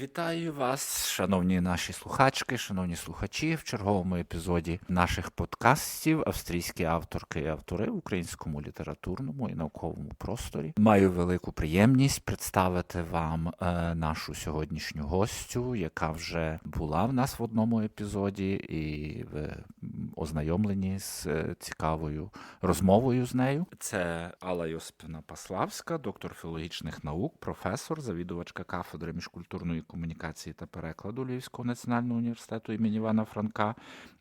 Вітаю вас, шановні наші слухачки, шановні слухачі, в черговому епізоді наших подкастів австрійські авторки і автори в українському літературному і науковому просторі. Маю велику приємність представити вам е, нашу сьогоднішню гостю, яка вже була в нас в одному епізоді, і ви ознайомлені з е, цікавою розмовою з нею. Це Алла Йосипівна Паславська, доктор філологічних наук, професор, завідувачка кафедри міжкультурної комунікації та перекладу Львівського національного університету імені Івана Франка,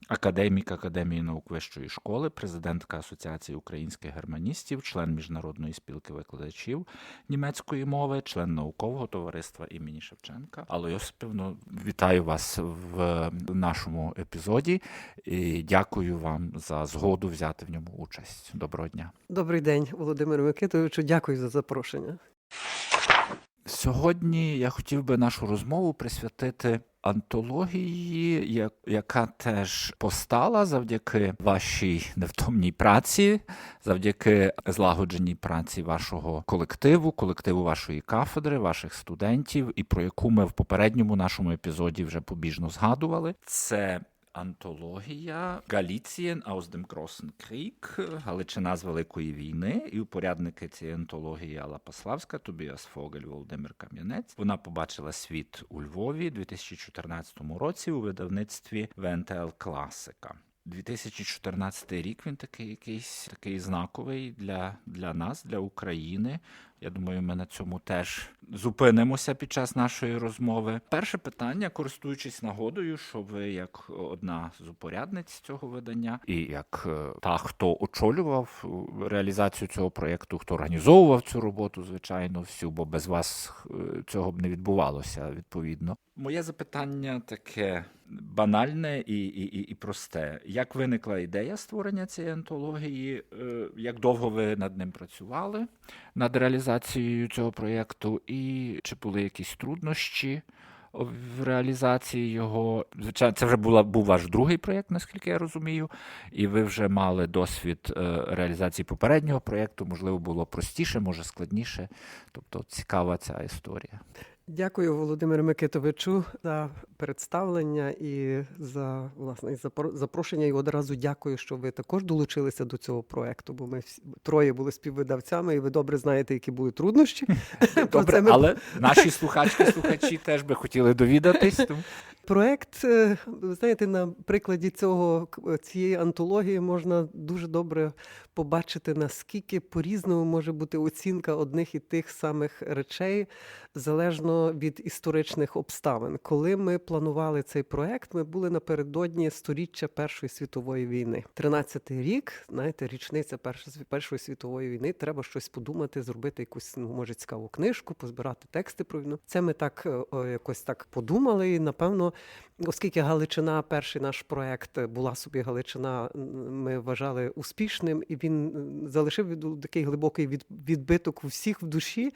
академік Академії наук Вищої школи, президентка Асоціації українських германістів, член міжнародної спілки викладачів німецької мови, член наукового товариства імені Шевченка. Алло Йосипівно, вітаю вас в нашому епізоді і дякую вам за згоду взяти в ньому участь. Доброго дня. Добрий день, Володимиру Микитовичу. Дякую за запрошення. Сьогодні я хотів би нашу розмову присвятити антології, яка теж постала завдяки вашій невтомній праці, завдяки злагодженій праці вашого колективу, колективу вашої кафедри, ваших студентів, і про яку ми в попередньому нашому епізоді вже побіжно згадували. Це Антологія Галіцієн aus dem Großen Krieg, Галичина з Великої війни, і упорядники цієї антології Алла Паславська, Тобіас Фогель, Володимир Кам'янець. Вона побачила світ у Львові у 2014 році у видавництві ВНТЛ Класика. 2014 рік він такий якийсь такий знаковий для, для нас, для України. Я думаю, ми на цьому теж зупинимося під час нашої розмови. Перше питання, користуючись нагодою, що ви як одна з упорядниць цього видання, і як е, та, хто очолював е, реалізацію цього проєкту, хто організовував цю роботу, звичайно, всю, бо без вас е, цього б не відбувалося відповідно. Моє запитання таке банальне і, і, і, і просте. Як виникла ідея створення цієї антології? Як довго ви над ним працювали? над реалізацією цього проєкту, і чи були якісь труднощі в реалізації його? Звичайно, це вже була, був ваш другий проєкт, наскільки я розумію, і ви вже мали досвід е, реалізації попереднього проєкту, можливо, було простіше, може складніше. Тобто цікава ця історія. Дякую, Володимиру Микитовичу, за представлення і за власне за запрошення. І одразу дякую, що ви також долучилися до цього проекту. Бо ми всі троє були співвидавцями, і ви добре знаєте, які були труднощі. Добре, ми- але наші слухачки, слухачі теж би хотіли довідатись. Тому... Проект, е, ви знаєте, на прикладі цього цієї антології можна дуже добре побачити, наскільки по-різному може бути оцінка одних і тих самих речей, залежно від історичних обставин. Коли ми планували цей проект, ми були напередодні сторіччя Першої світової війни. 13-й рік, знаєте, річниця Першої сві- Першої світової війни. Треба щось подумати, зробити якусь ну, може цікаву книжку, позбирати тексти про війну. Це ми так е, о, якось так подумали, і напевно. Оскільки Галичина, перший наш проект була собі Галичина, ми вважали успішним, і він залишив такий глибокий від, відбиток у всіх в душі,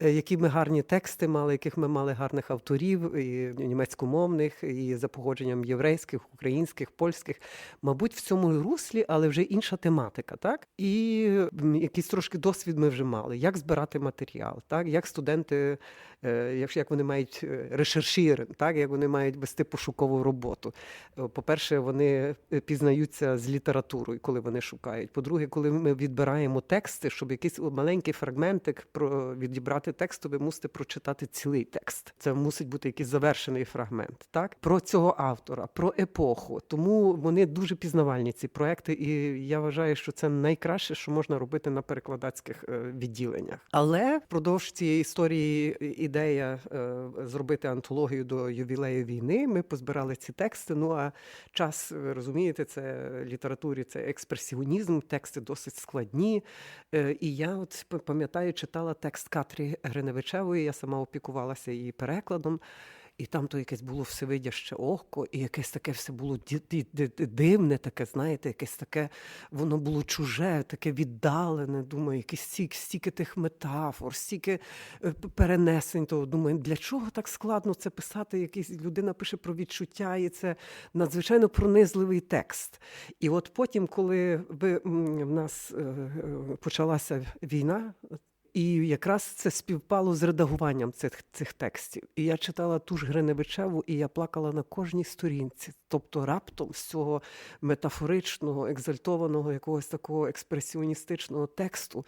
е, які ми гарні тексти мали, яких ми мали гарних авторів, і німецькомовних, і за погодженням єврейських, українських, польських. Мабуть, в цьому руслі, але вже інша тематика, так? І якийсь трошки досвід ми вже мали, як збирати матеріал, так? як студенти е, як вони мають е, решершір, так як вони мають вести пошукову роботу. Е, По-перше, вони пізнаються з літературою, коли вони шукають. По-друге, коли ми відбираємо тексти, щоб якийсь маленький фрагментик про відібрати текст, то ви мусите прочитати цілий текст. Це мусить бути якийсь завершений фрагмент. Так про цього автора, про епоху. Тому вони дуже пізнавальні ці проекти, і я вважаю, що це найкраще, що можна робити на перекладацьких е, відділеннях. Але впродовж цієї історії ідея е, зробити антологію до ювілею війни. Ми позбирали ці тексти. Ну а час, ви розумієте, це літературі, це експресіонізм, тексти досить складні. Е, І я от пам'ятаю, читала текст Катрі Гриневичевої. Я сама опікувалася її перекладом. і там то якесь було всевидяще око, і якесь таке все було дивне, таке, знаєте, якесь таке, воно було чуже, таке віддалене. Думаю, якісь стільки, стільки тих метафор, стільки е, перенесень. То думаю, для чого так складно це писати? Якийсь людина пише про відчуття, і це надзвичайно пронизливий текст. І от потім, коли в нас е, е, почалася війна, і якраз це співпало з редагуванням цих, цих текстів. І я читала ту ж Гриневичеву, і я плакала на кожній сторінці. Тобто раптом з цього метафоричного, екзальтованого, якогось такого експресіоністичного тексту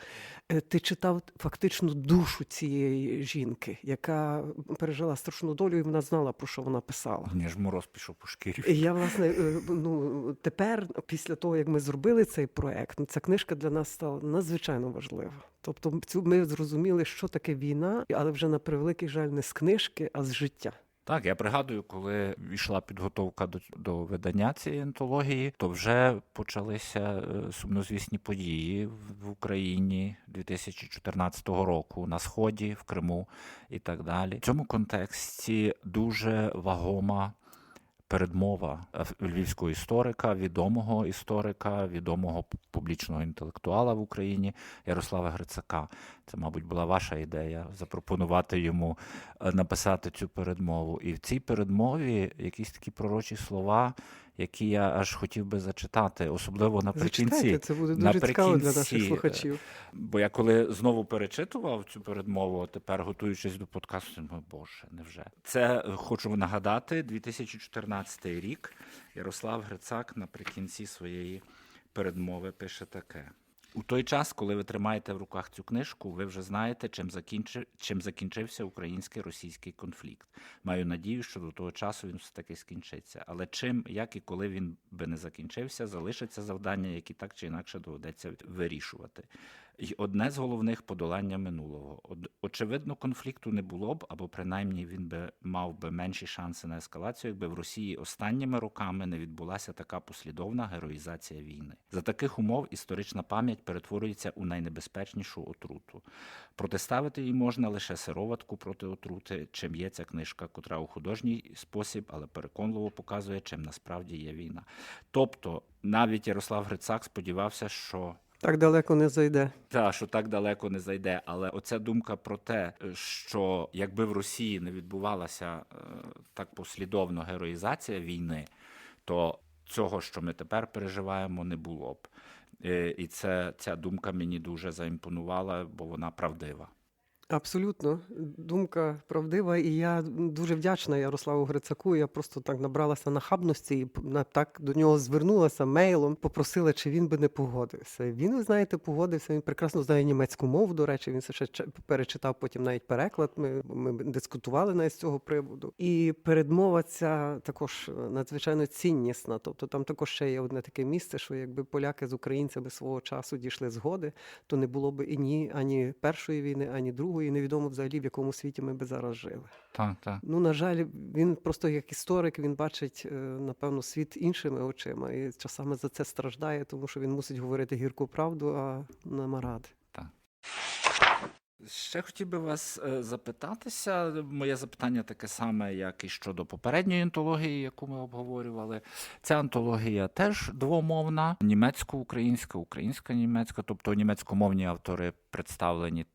е, ти читав фактично душу цієї жінки, яка пережила страшну долю, і вона знала, про що вона писала. Мені ж мороз пішов по шкірі. І Я власне е, ну тепер, після того як ми зробили цей проект, ця книжка для нас стала надзвичайно важлива. Тобто, цю ми зрозуміли, що таке війна, але вже на превеликий жаль не з книжки, а з життя. Так, я пригадую, коли йшла підготовка до, до видання цієї антології, то вже почалися е, сумнозвісні події в- Україні 2014 року на сході, в Криму і так далі. В цьому контексті дуже вагома. Передмова е, львівського історика, відомого історика, відомого публічного інтелектуала в Україні Ярослава Грицака. Це, мабуть, була ваша ідея запропонувати йому е, написати цю передмову. І в цій передмові якісь такі пророчі слова, які я аж хотів би зачитати, особливо наприкінці. Зачитайте, це буде дуже цікаво для наших е, слухачів. Бо я коли знову перечитував цю передмову, тепер готуючись до подкасту, думаю, боже, невже це е, хочу нагадати 2014 рік. Ярослав Грицак наприкінці своєї передмови пише таке. У той час, коли ви тримаєте в руках цю книжку, ви вже знаєте, чим закінчив, чим закінчився український російський конфлікт. Маю надію, що до того часу він все таки скінчиться. Але чим, як і коли він би не закінчився, залишаться завдання, які так чи інакше доведеться вирішувати. І одне з головних подолання минулого. Очевидно, конфлікту не було б, або принаймні він би мав би менші шанси на ескалацію, якби в Росії останніми роками не відбулася така послідовна героїзація війни. За таких умов історична пам'ять перетворюється у найнебезпечнішу отруту. Протиставити їй можна лише сироватку проти отрути, чим є ця книжка, котра у художній спосіб, але переконливо показує, чим насправді є війна. Тобто, навіть Ярослав Грицак сподівався, що Так далеко не зайде. та що так далеко не зайде, але оця думка про те, що якби в Росії не відбувалася е, так послідовно героїзація війни, то цього, що ми тепер переживаємо, не було б. Е, І це ця думка мені дуже заімпонувала, бо вона правдива. Абсолютно, думка правдива, і я дуже вдячна Ярославу Грицаку. Я просто так набралася нахабності і на- так до нього звернулася мейлом, попросила, чи він би не погодився. Він, ви знаєте, погодився. Він прекрасно знає німецьку мову. До речі, він ще перечитав потім навіть переклад. Ми, ми дискутували навіть з цього приводу. І передмова ця також надзвичайно ціннісна. Тобто там також ще є одне таке місце, що якби поляки з українцями свого часу дійшли згоди, то не було б і ні ані першої війни, ані другої. І невідомо взагалі в якому світі ми би зараз жили. Так, так. Ну на жаль, він просто як історик, він бачить е, напевно світ іншими очима, і часами за це страждає, тому що він мусить говорити гірку правду, а нема ради. Ще хотів би вас е, запитатися. Моє запитання таке саме, як і щодо попередньої антології, яку ми обговорювали. Ця антологія теж двомовна: німецько-українська, українська-німецька, тобто німецькомовні автори представлені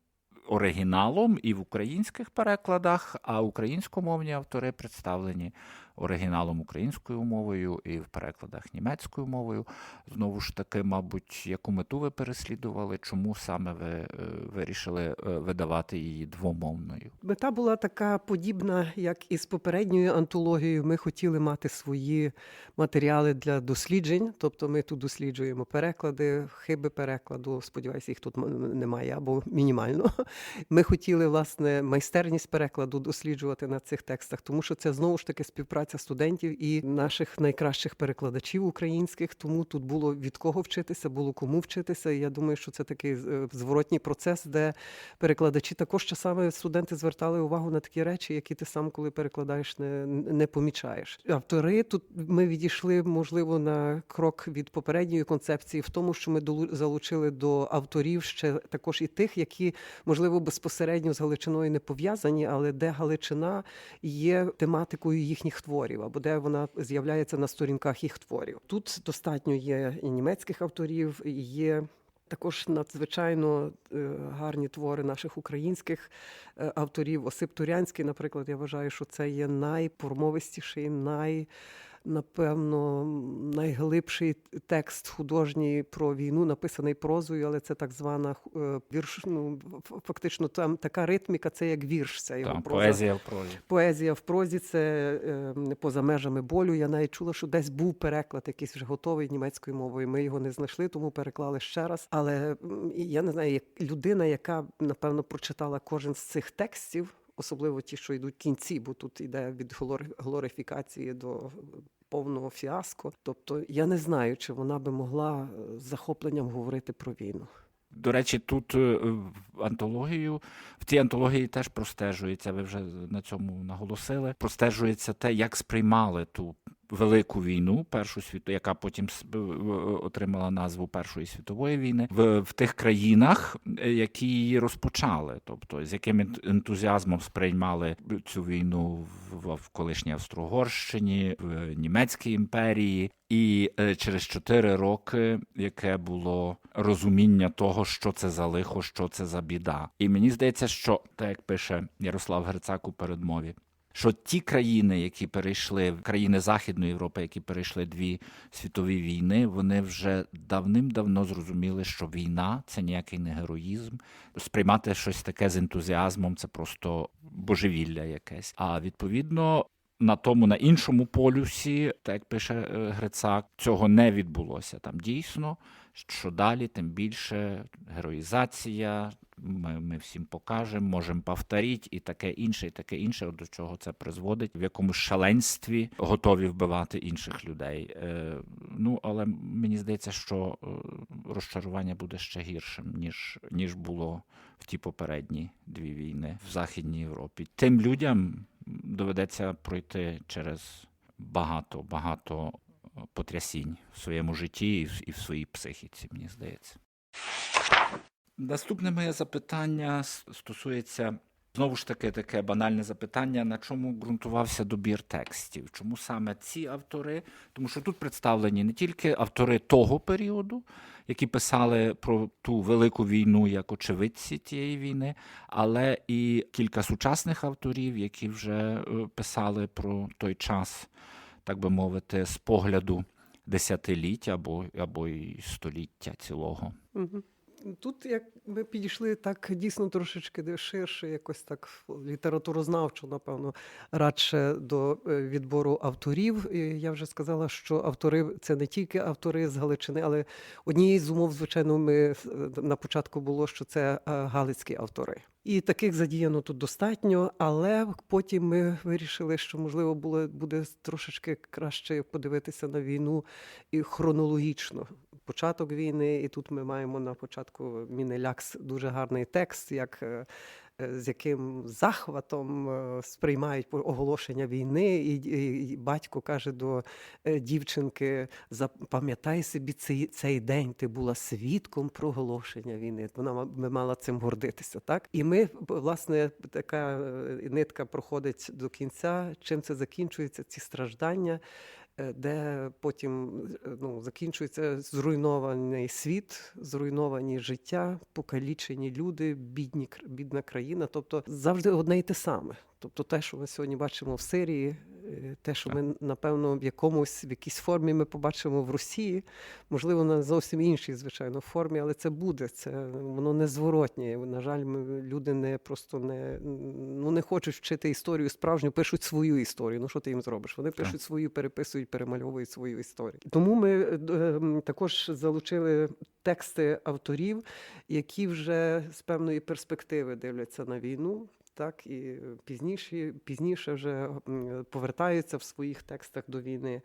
оригіналом і в українських перекладах, а українськомовні автори представлені оригіналом українською мовою і в перекладах німецькою мовою. Знову ж таки, мабуть, яку мету ви переслідували, чому саме ви е, вирішили е, видавати її двомовною? Мета була така подібна, як і з попередньою антологією. Ми хотіли мати свої матеріали для досліджень. Тобто, ми тут досліджуємо переклади, хиби перекладу. Сподіваюся, їх тут немає або мінімально. Ми хотіли власне майстерність перекладу досліджувати на цих текстах, тому що це знову ж таки співпраця праця студентів і наших найкращих перекладачів українських. Тому тут було від кого вчитися, було кому вчитися. Я думаю, що це такий е, зворотній процес, де перекладачі також часами студенти звертали увагу на такі речі, які ти сам, коли перекладаєш, не, не помічаєш. Автори тут ми відійшли, можливо, на крок від попередньої концепції, в тому, що ми залучили до авторів ще також і тих, які можливо безпосередньо з Галичиною не пов'язані, але де Галичина є тематикою їхніх творів, або де вона з'являється на сторінках їх творів. Тут достатньо є і німецьких авторів, і є. Також надзвичайно е, гарні твори наших українських е, авторів. Осип Турянський, наприклад, я вважаю, що це є найпромовистіший, най, напевно, найглибший текст художній про війну, написаний прозою, але це так звана е, вірш. Ну фактично, там така ритміка, це як вірш. Це його Там проза. поезія в прозі. Поезія в прозі це е, поза межами болю. Я навіть чула, що десь був переклад якийсь вже готовий німецькою мовою. Ми його не знайшли, тому переклали ще раз. Але я не знаю, як людина, яка напевно прочитала кожен з цих текстів, особливо ті, що йдуть кінці, бо тут йде від глори- глорифікації до повного фіаско. Тобто я не знаю, чи вона би могла е, з захопленням говорити про війну. До речі, тут е, антологію, в цій антології теж простежується, ви вже на цьому наголосили. Простежується те, як сприймали ту велику війну, першу світу, яка потім отримала назву Першої світової війни, в, в тих країнах, е, які її розпочали, тобто з яким ентузіазмом сприймали цю війну в, в колишній Австро-Угорщині, в Німецькій імперії, і е, через чотири роки, яке було розуміння того, що це за лихо, що це за біда. І мені здається, що так як пише Ярослав Герцак у передмові. Що ті країни, які перейшли, країни Західної Європи, які перейшли дві світові війни, вони вже давним-давно зрозуміли, що війна це ніякий не героїзм. Сприймати щось таке з ентузіазмом це просто божевілля якесь. А відповідно, на тому на іншому полюсі, так як пише е, Грицак, цього не відбулося. Там дійсно, що далі, тим більше героїзація. Ми, ми всім покажемо, можемо повторити, і таке інше, і таке інше, до чого це призводить, в якомусь шаленстві готові вбивати інших людей. Е, ну, але мені здається, що е, розчарування буде ще гіршим, ніж, ніж було в ті попередні дві війни в Західній Європі. Тим людям доведеться пройти через багато, багато потрясінь в своєму житті і в, своїй психіці, мені здається. Наступне моє запитання стосується знову ж таки таке банальне запитання, на чому ґрунтувався добір текстів? Чому саме ці автори? Тому що тут представлені не тільки автори того періоду, які писали про ту велику війну як очевидці тієї війни, але і кілька сучасних авторів, які вже е, писали про той час, так би мовити, з погляду десятиліття або, або й століття цілого. Тут як ми підійшли так дійсно трошечки ширше, якось так літературознавчо, напевно, радше до е, відбору авторів. Я вже сказала, що автори це не тільки автори з Галичини, але однією з умов, звичайно, ми е, на початку було, що це е, галицькі автори. І таких задіяно тут достатньо, але потім ми вирішили, що можливо було буде трошечки краще подивитися на війну і хронологічно. Початок війни, і тут ми маємо на початку Мінелякс дуже гарний текст, як е, з яким захватом е, сприймають оголошення війни, і, і, і батько каже до е, дівчинки: запам'ятай собі цей, цей день, ти була свідком проголошення війни. Вона би мала цим гордитися. Так і ми власне така е, нитка проходить до кінця. Чим це закінчується? Ці страждання е, де потім е, ну, закінчується зруйнований світ, зруйновані життя, покалічені люди, бідні, бідна країна. Тобто завжди одне й те саме. Тобто те, що ми сьогодні бачимо в Сирії, е, те, що ми, напевно, в якомусь в якійсь формі ми побачимо в Росії, можливо, на зовсім іншій, звичайно, формі, але це буде. Це воно незворотнє. На жаль, ми люди не просто не, ну, не хочуть вчити історію справжню, пишуть свою історію. Ну що ти їм зробиш? Вони Так. пишуть свою, переписують, перемальовують свою історію. Тому ми е, ем, також залучили тексти авторів, які вже з певної перспективи дивляться на війну. Так і пізніше, пізніше вже повертаються в своїх текстах до війни.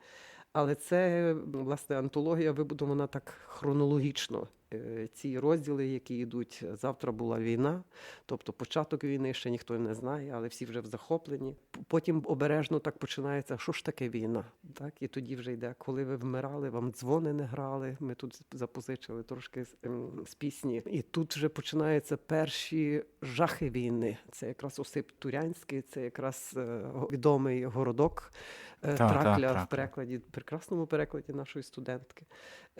Але це власне антологія вибудована так хронологічно. Е, Ці розділи, які йдуть завтра була війна, тобто початок війни ще ніхто не знає, але всі вже в захопленні. Потім обережно так починається, що ж таке війна? Так і тоді вже йде, коли ви вмирали, вам дзвони не грали. Ми тут запозичили трошки з, ем, з пісні. І тут вже починаються перші жахи війни. Це якраз Осип Турянський, це якраз е, відомий городок е, Тракля в перекладі, прекрасному перекладі нашої студентки.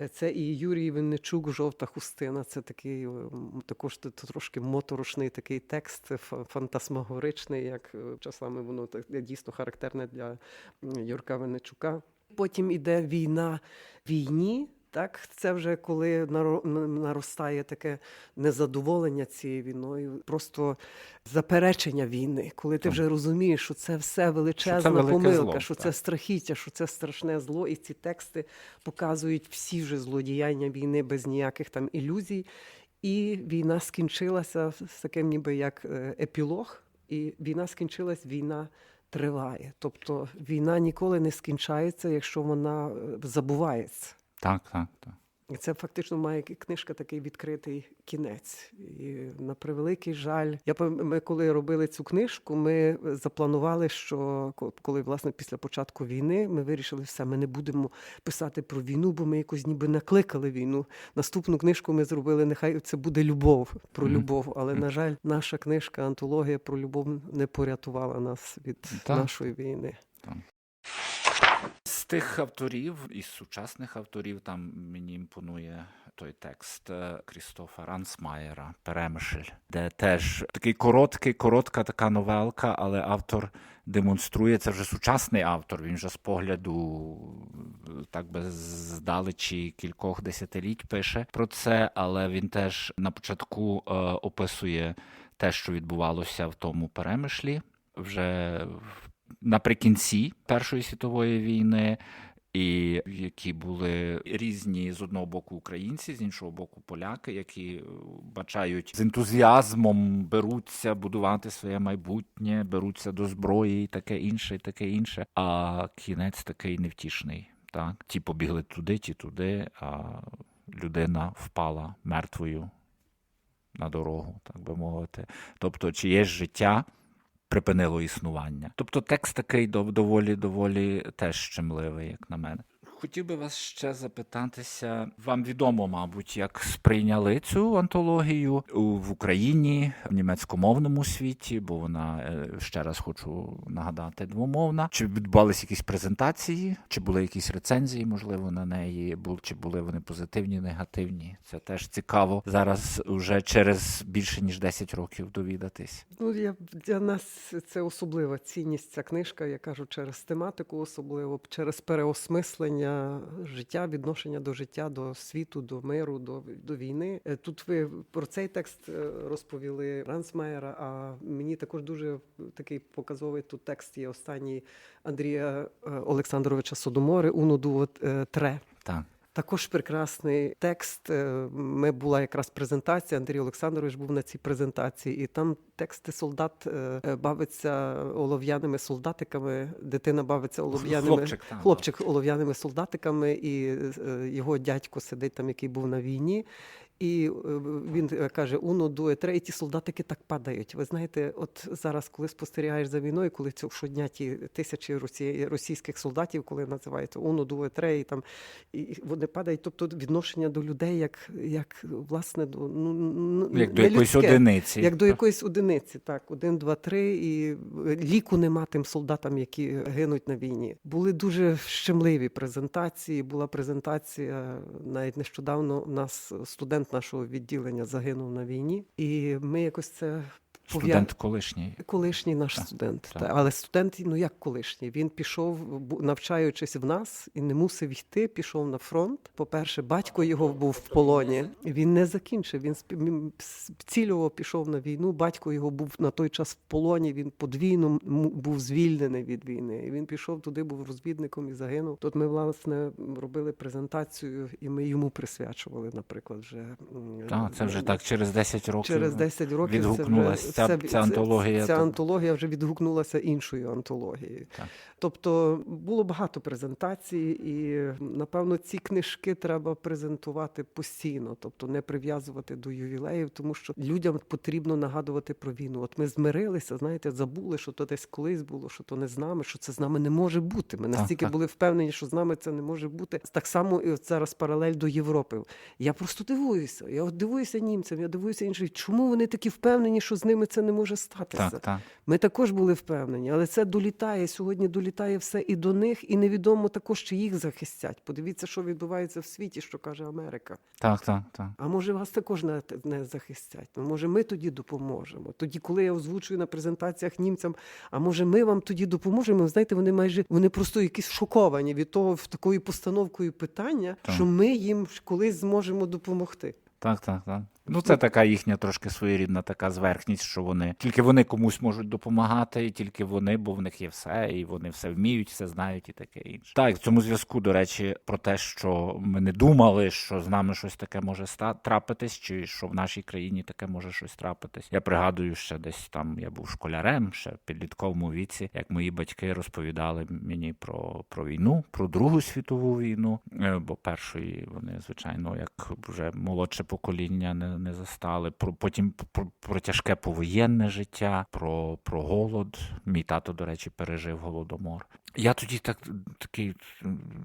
Е, Це і Юрій Винничук, жовта хустина. Це такий м, також трошки моторошний такий текст, фа- фантасмагоричний, як е, часами воно так дійсно характерне для Юрка Винничука. Потім іде війна війні. Так, це вже коли наро- наростає таке незадоволення цією війною, просто заперечення війни, коли ти вже розумієш, що це все величезна велике помилка, зло, що це страхіття, що це страшне зло, і ці тексти показують всі вже злодіяння війни без ніяких там ілюзій. І війна скінчилася з таким, ніби як е, епілог, і війна скінчилась, війна триває. Тобто війна ніколи не скінчається, якщо вона е, забувається. Так, так, так. Це фактично має книжка такий відкритий кінець. І на превеликий жаль, я ми коли робили цю книжку, ми запланували, що коли власне після початку війни ми вирішили, все, ми не будемо писати про війну, бо ми якось ніби накликали війну. Наступну книжку ми зробили. Нехай це буде любов про любов. Але на жаль, наша книжка антологія про любов не порятувала нас від Так. нашої війни. Тих авторів, із сучасних авторів, там мені імпонує той текст е, Крістофа Рансмаєра Перемишль, де теж такий короткий, коротка така новелка, але автор демонструє це вже сучасний автор. Він вже з погляду так би здалечі кількох десятиліть пише про це, але він теж на початку е, описує те, що відбувалося в тому перемишлі. Вже наприкінці Першої світової війни, і які були різні з одного боку українці, з іншого боку поляки, які бачають з ентузіазмом, беруться будувати своє майбутнє, беруться до зброї, і таке інше, і таке інше. А кінець такий невтішний. Так, ті побігли туди, ті туди, а людина впала мертвою на дорогу, так би мовити. Тобто, чиєсь життя припинило існування. Тобто текст такий дов- доволі доволі теж щемливий, як на мене. Хотів би вас ще запитатися. Вам відомо, мабуть, як сприйняли цю антологію в Україні, в німецькомовному світі, бо вона е, ще раз хочу нагадати двомовна. Чи відбувалися якісь презентації, чи були якісь рецензії, можливо, на неї, чи були вони позитивні, негативні? Це теж цікаво зараз, уже через більше ніж 10 років довідатись. Ну, я, для нас це особлива цінність, ця книжка, я кажу, через тематику, особливо через переосмислення життя, відношення до життя, до світу, до миру, до, до війни. Е, Тут ви про цей текст е, розповіли Рансмаєра, а мені також дуже такий показовий тут текст є останній Андрія е, Олександровича Содомори «Уно дуо е, тре». Так. Також прекрасний текст. Е, Ми була якраз презентація. Андрій Олександрович був на цій презентації, і там тексти солдат е, бавиться олов'яними солдатиками. Дитина бавиться олов'яними Хлопчик, хлопчик олов'яними солдатиками, і е, його дядько сидить там, який був на війні. І е, він е, каже: Уно, дуе, тре, і ті солдатики так падають. Ви знаєте, от зараз, коли спостерігаєш за війною, коли цього щодня ті тисячі російських солдатів, коли називається Уно, дуе, тре, і там і вони падають, тобто відношення до людей, як, як власне до ну, Як до якоїсь людське. одиниці. Як до якоїсь одиниці, так, один, два, три, і е, ліку нема тим солдатам, які гинуть на війні. Були дуже щемливі презентації. Була презентація навіть нещодавно. У нас студент нашого відділення загинув на війні, і ми якось це Студент колишній. Колишній наш Так, студент, так. Та, але студент, ну як колишній, він пішов, навчаючись в нас, і не мусив йти, пішов на фронт. По-перше, батько його був в полоні. Він не закінчив. Він цільово пішов на війну. Батько його був на той час в полоні. Він подвійно був звільнений від війни. І він пішов туди, був розвідником і загинув. Тут ми власне робили презентацію, і ми йому присвячували, наприклад, вже Так, це вже так через 10 років. Через 10 років це вже, ця, ця антологія. Ця то- антологія вже відгукнулася іншою антологією. Так. Тобто було багато презентацій, і напевно ці книжки треба презентувати постійно, тобто не прив'язувати до ювілеїв, тому що людям потрібно нагадувати про війну. От ми змирилися, знаєте, забули, що то десь колись було, що то не з нами, що це з нами не може бути. Ми настільки так. були впевнені, що з нами це не може бути. Так само і от зараз паралель до Європи. Я просто дивуюся. Я от дивуюся німцям, я дивуюся іншим. Чому вони такі впевнені, що з ними це не може статися? Так, так. Ми також були впевнені, але це долітає сьогодні. Долітає все і до них, і невідомо також, чи їх захистять. Подивіться, що відбувається в світі, що каже Америка. Так, так, так. А може вас також не, не захистять? Ну, може, ми тоді допоможемо. Тоді, коли я озвучую на презентаціях німцям, а може, ми вам тоді допоможемо? Знаєте, вони майже вони просто якісь шоковані від того в такою постановкою питання, Так. що ми їм колись зможемо допомогти. Так, так, так. Ну, це така їхня трошки своєрідна така зверхність, що вони тільки вони комусь можуть допомагати, і тільки вони, бо в них є все, і вони все вміють, все знають і таке інше. Так, в цьому зв'язку, до речі, про те, що ми не думали, що з нами щось таке може трапитись, чи що в нашій країні таке може щось трапитись. Я пригадую, ще десь там я був школярем, ще в підлітковому віці, як мої батьки розповідали мені про, про війну, про Другу світову війну, Е, бо першої вони, звичайно, як вже молодше покоління не, не застали. Про потім про, про тяжке повоєнне життя, про, про голод. Мій тато, до речі, пережив голодомор. Я тоді так такий,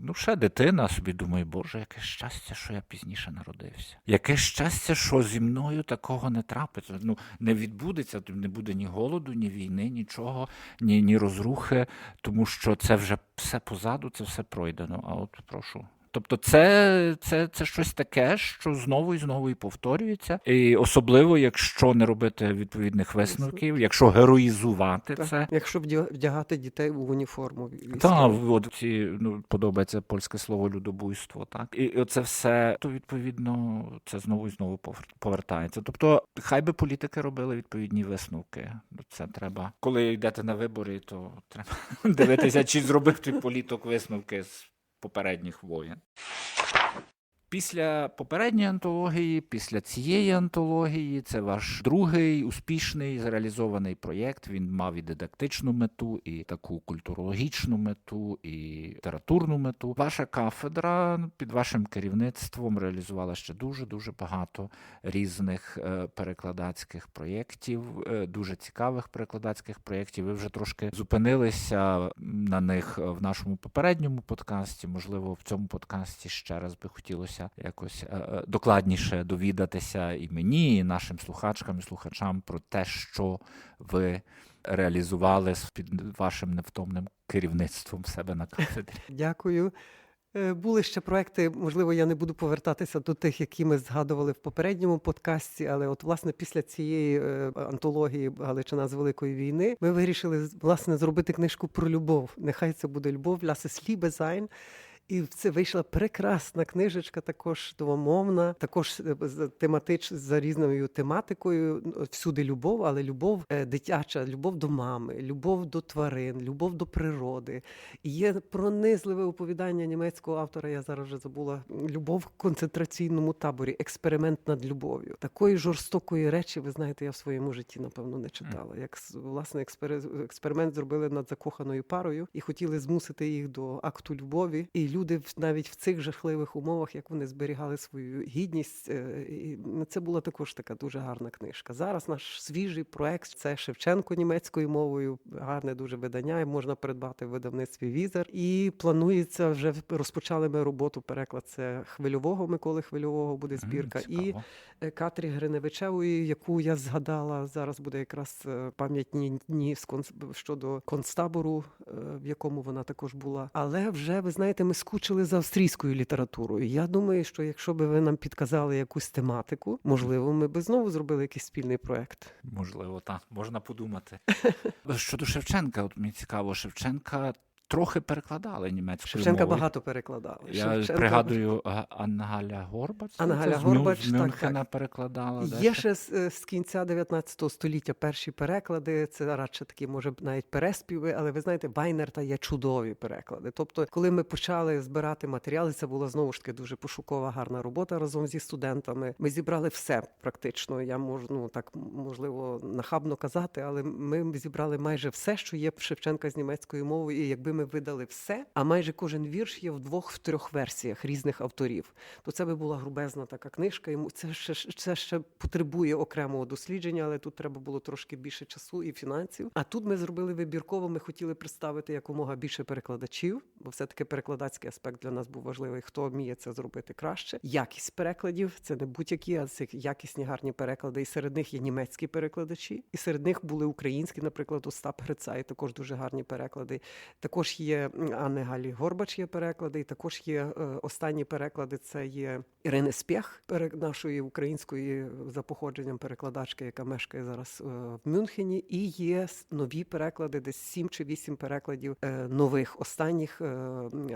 ну ще дитина, собі думаю, боже, яке щастя, що я пізніше народився. Яке щастя, що зі мною такого не трапиться. Ну не відбудеться, не буде ні голоду, ні війни, нічого, ні, ні розрухи, тому що це вже все позаду, це все пройдено. А от прошу. Тобто, це, це, це щось таке, що знову і знову і повторюється, і особливо, якщо не робити відповідних висновків, якщо героїзувати Так? це. Якщо вдя- вдягати дітей у уніформу. Так, от ці ну подобається польське слово людобуйство, так і, оце все то відповідно це знову і знову повер- повертається. Тобто, хай би політики робили відповідні висновки. Це треба, коли йдете на вибори, то треба дивитися, чи зробив той політик висновки з попередніх воєн. Після попередньої антології, після цієї антології, це ваш другий успішний зреалізований проєкт. Він мав і дидактичну мету, і таку культурологічну мету, і літературну мету. Ваша кафедра під вашим керівництвом реалізувала ще дуже дуже багато різних е, перекладацьких проєктів, е, дуже цікавих перекладацьких проєктів. Ви вже трошки зупинилися на них в нашому попередньому подкасті. Можливо, в цьому подкасті ще раз би хотілося якось е, е, докладніше довідатися і мені, і нашим слухачкам і слухачам про те, що ви реалізували під вашим невтомним керівництвом себе на кафедрі. Дякую. Е, Були ще проекти, можливо, я не буду повертатися до тих, які ми згадували в попередньому подкасті, але от власне після цієї антології Галичина з Великої війни ми вирішили власне зробити книжку про любов. Нехай це буде любов, «Lass es Liebe sein». І це вийшла прекрасна книжечка, також двомовна, також е, тематич за різною тематикою. Всюди любов, але любов е, дитяча, любов до мами, любов до тварин, любов до природи. І Є пронизливе оповідання німецького автора. Я зараз вже забула любов в концентраційному таборі, експеримент над любов'ю. Такої жорстокої речі, ви знаєте, я в своєму житті напевно не читала. Як власне експеримент зробили над закоханою парою і хотіли змусити їх до акту любові. І люди навіть в цих жахливих умовах, як вони зберігали свою гідність, е, і це була також така дуже гарна книжка. Зараз наш свіжий проект це Шевченко німецькою мовою. Гарне дуже видання. і Можна придбати в видавництві Візер. І планується вже розпочали ми роботу. Переклад це хвильового Миколи Хвильового буде збірка. і е, Катрі Гриневичевої, яку я згадала зараз, буде якраз е, пам'ятні дні щодо концтабору, в якому вона також була. Але вже ви знаєте, ми скучили за австрійською літературою. Я думаю, що якщо би ви нам підказали якусь тематику, можливо, ми би знову зробили якийсь спільний проект. Можливо, так, можна подумати. Щодо Шевченка, от мені цікаво, Шевченка трохи перекладали німецькою Шевченка мовою. багато перекладали. Я Шевченка- пригадую Анна Галя Горбач. Анна Галя Горбач, з так, Мюнхена так. перекладала. Є ще. ще з, е, з кінця 19 століття перші переклади. Це радше такі, може навіть переспіви, але ви знаєте, Вайнерта є чудові переклади. Тобто, коли ми почали збирати матеріали, це була знову ж таки дуже пошукова, гарна робота разом зі студентами. Ми зібрали все практично. Я можу ну так можливо нахабно казати, але ми зібрали майже все, що є в Шевченка з німецькою мовою. І якби ми видали все, а майже кожен вірш є в двох в трьох версіях різних авторів, то це би була грубезна така книжка. Йому це ще це ще потребує окремого дослідження, але тут треба було трошки більше часу і фінансів. А тут ми зробили вибірково. Ми хотіли представити якомога більше перекладачів, бо все таки перекладацький аспект для нас був важливий. Хто вміє це зробити краще? Якість перекладів це не будь-які, а це якісні гарні переклади. І серед них є німецькі перекладачі, і серед них були українські, наприклад, Остап Грицай, також дуже гарні переклади. Також є м, Анни Галі Горбач є переклади, і також є е, останні переклади. Це є Ірини Спєх, нашої української за походженням перекладачки, яка мешкає зараз е, в Мюнхені. І є нові переклади, десь сім чи вісім перекладів е, нових останніх е,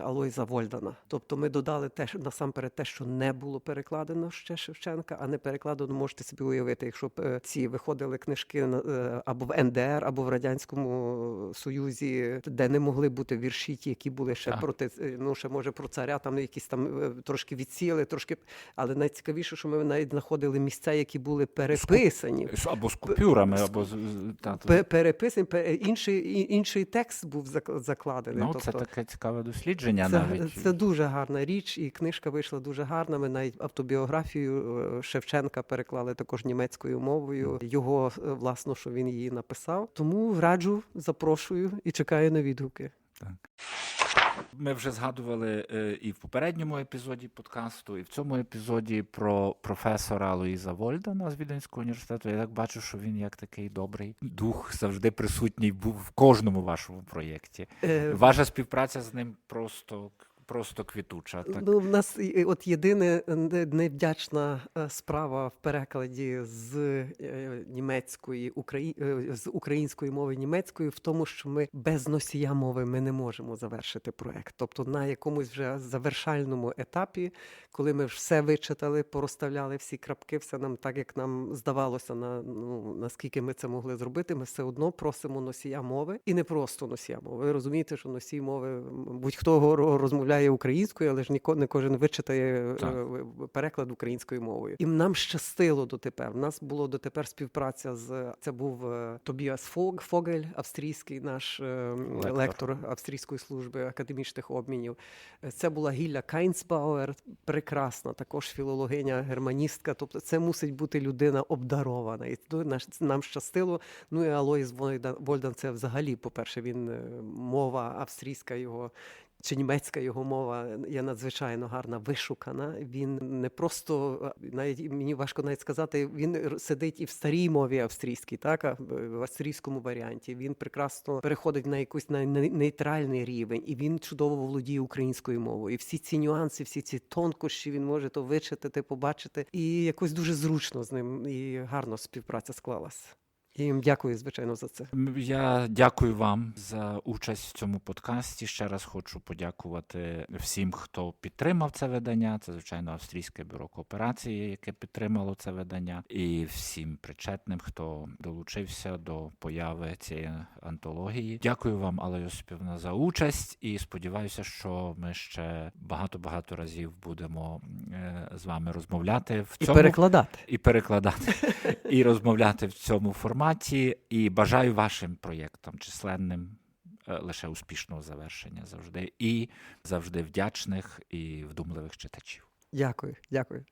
Алойза Вольдана. Тобто ми додали те, насамперед те, що не було перекладено ще Шевченка, а не перекладено. Можете собі уявити, якщо б е, ці виходили книжки е, або в НДР, або в радянському Союзі, де не могли бути вірші, ті, які були ще Так. проти е, ну ще може про царя, там якісь там е, трошки відсіяли, трошки. Але найцікавіше, що ми навіть знаходили місця, які були переписані. Або з купюрами, або з, Переписані, інший, інший текст був закладений. Ну, це тобто, таке цікаве дослідження це, навіть. це дуже гарна річ, і книжка вийшла дуже гарна. Ми навіть автобіографію е, Шевченка переклали також німецькою мовою. Його власно, що він її написав. Тому раджу, запрошую і чекаю на відгуки. Ми вже згадували е, і в попередньому епізоді подкасту, і в цьому епізоді про професора Луїза Вольдана з Віденського університету. Я так бачу, що він як такий добрий дух завжди присутній був в кожному вашому проєкті. Е, Ваша співпраця з ним просто, просто квітуча. Так? Ну, в нас от єдине невдячна е, справа в перекладі з е, німецької украї... е, з української мови німецької в тому, що ми без носія мови ми не можемо завершити проект. Тобто на якомусь вже завершальному етапі, коли ми все вичитали, порозставляли всі крапки, все нам так, як нам здавалося, на ну наскільки ми це могли зробити, ми все одно просимо носія мови і не просто носія мови. Ви розумієте, що носій мови будь-хто го- розмовляє українською, але ж ніко- не кожен вичитає е, Так. переклад українською мовою. І нам щастило дотепер. У нас було дотепер співпраця з це був е, Тобіас Фог Фогель, австрійський наш е, Лектор. лектор австрійської служби академічних обмінів. Е, Це була Гілля Кайнсбауер, прекрасна, також філологиня, германістка. Тобто, це мусить бути людина обдарована. І то наш нам щастило. Ну і Алоїс Вольдан, Вольдан це взагалі, по-перше, він е, мова австрійська його. Чи німецька його мова є надзвичайно гарна, вишукана. Він не просто навіть мені важко навіть сказати. Він сидить і в старій мові австрійській, так а в австрійському варіанті. Він прекрасно переходить на якийсь на нейтральний рівень, і він чудово володіє українською мовою. І всі ці нюанси, всі ці тонкощі він може то вичитати, побачити. І якось дуже зручно з ним і гарно співпраця склалась. І їм дякую, звичайно, за це. Я дякую вам за участь в цьому подкасті. Ще раз хочу подякувати всім, хто підтримав це видання. Це звичайно австрійське бюро кооперації, яке підтримало це видання, і всім причетним, хто долучився до появи цієї антології. Дякую вам, Алла Йосипівна, за участь, і сподіваюся, що ми ще багато багато разів будемо е, з вами розмовляти в І цьому перекладати. і перекладати, і розмовляти в цьому форматі. І бажаю вашим проєктам численним е, лише успішного завершення завжди, і завжди вдячних і вдумливих читачів. Дякую, дякую.